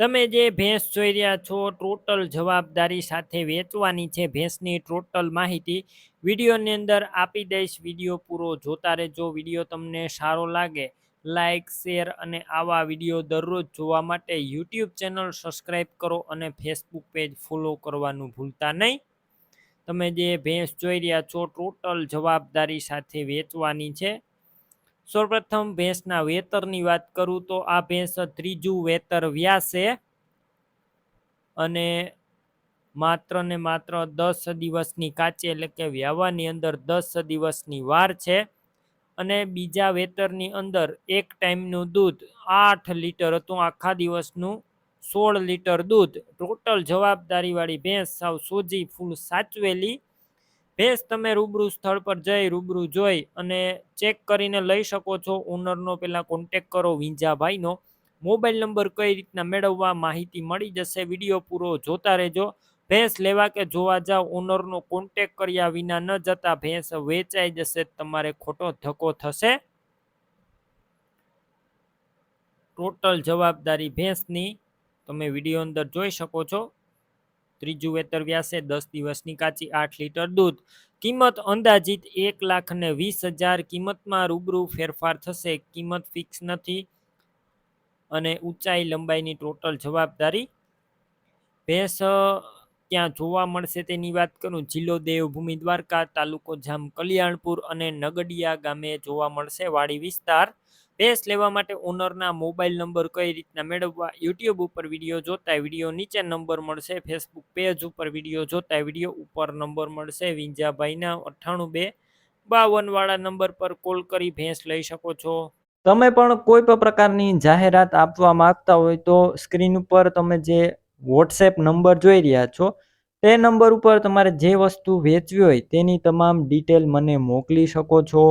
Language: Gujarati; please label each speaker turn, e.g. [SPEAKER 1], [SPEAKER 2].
[SPEAKER 1] તમે જે ભેંસ જોઈ રહ્યા છો, ટોટલ જવાબદારી સાથે વેચવાની છે ભેંસની ટોટલ માહિતી. વિડીયોની અંદર આપી દઈશ. વીડિયો પૂરો જોતા રહેજો. વીડિયો તમને સારો લાગે લાઇક શેર અને આવા વીડિયો દરરોજ જોવા માટે યુટ્યુબ ચેનલ સબસ્ક્રાઈબ કરો અને ફેસબુક પેજ ફોલો કરવાનું ભૂલતા નહીં. તમે જે ભેંસ જોઈ રહ્યા છો, ટોટલ જવાબદારી સાથે વેચવાની છે. સૌપ્રથમ ભેંસના વેતરની વાત કરું તો આ ભેંસ ત્રીજું વેતર વ્યાસે અને માત્ર ને માત્ર દસ દિવસની કાચી એટલે કે વ્યાવાની અંદર દસ દિવસની વાર છે. અને બીજા વેતરની અંદર એક ટાઈમનું દૂધ આઠ લીટર હતું. આખા દિવસનું સોળ લીટર દૂધ. ટોટલ જવાબદારીવાળી ભેંસ સાવ સોજી ફૂલ સાચવેલી. ભેંસ તમે રૂબરૂ સ્થળ પર જઈ રૂબરૂ જોઈ અને ચેક કરીને લઈ શકો છો. ઓનરનો પહેલાં કોન્ટેક કરો વિંજાભાઈનો મોબાઈલ નંબર કઈ રીતના મેળવવા માહિતી મળી જશે, વીડિયો પૂરો જોતા રહેજો. ભેંસ લેવા કે જોવા જાઓ ઓનરનો કોન્ટેક કર્યા વિના ન જતા ભેંસ વેચાઈ જશે, તમારે ખોટો ધક્કો થશે. ટોટલ જવાબદારી ભેંસની. તમે વીડિયો અંદર જોઈ શકો છો. ત્રીજું વેતર વ્યાસે દસ દિવસની કાચી આઠ લીટર દૂધ. કિંમત અંદાજિત એક લાખ ને વીસ હજાર કિંમતમાં રૂબરૂ ફેરફાર થશે. કિંમત ફિક્સ નથી અને ઊંચાઈ લંબાઈની ટોટલ જવાબદારી ભેંસ, ક્યાં જોવા મળશે તેની વાત કરું. જિલ્લો દેવભૂમિ દ્વારકા, તાલુકો જામ કલ્યાણપુર અને નગડિયા ગામે જોવા મળશે વાડી વિસ્તાર. ભેંસ લેવા માટે ઓનરના મોબાઈલ નંબર કઈ રીતના મેળવવા, યુટ્યુબ ઉપર વીડિયો જોતા વીડિયો નીચે નંબર મળશે, ફેસબુક પેજ ઉપર વીડિયો જોતા વીડિયો ઉપર નંબર મળશે, વિંજાભાઈના અઠ્ઠાણું બે બાવન વાળા નંબર પર કોલ કરી ભેંસ લઈ શકો છો.
[SPEAKER 2] તમે પણ કોઈ પણ પ્રકારની જાહેરાત આપવા માંગતા હોય તો સ્ક્રીન ઉપર તમે જે વોટ્સએપ નંબર જોઈ રહ્યા છો, તે નંબર ઉપર તમારે જે વસ્તુ વેચવી હોય તેની તમામ ડિટેલ મને મોકલી શકો છો.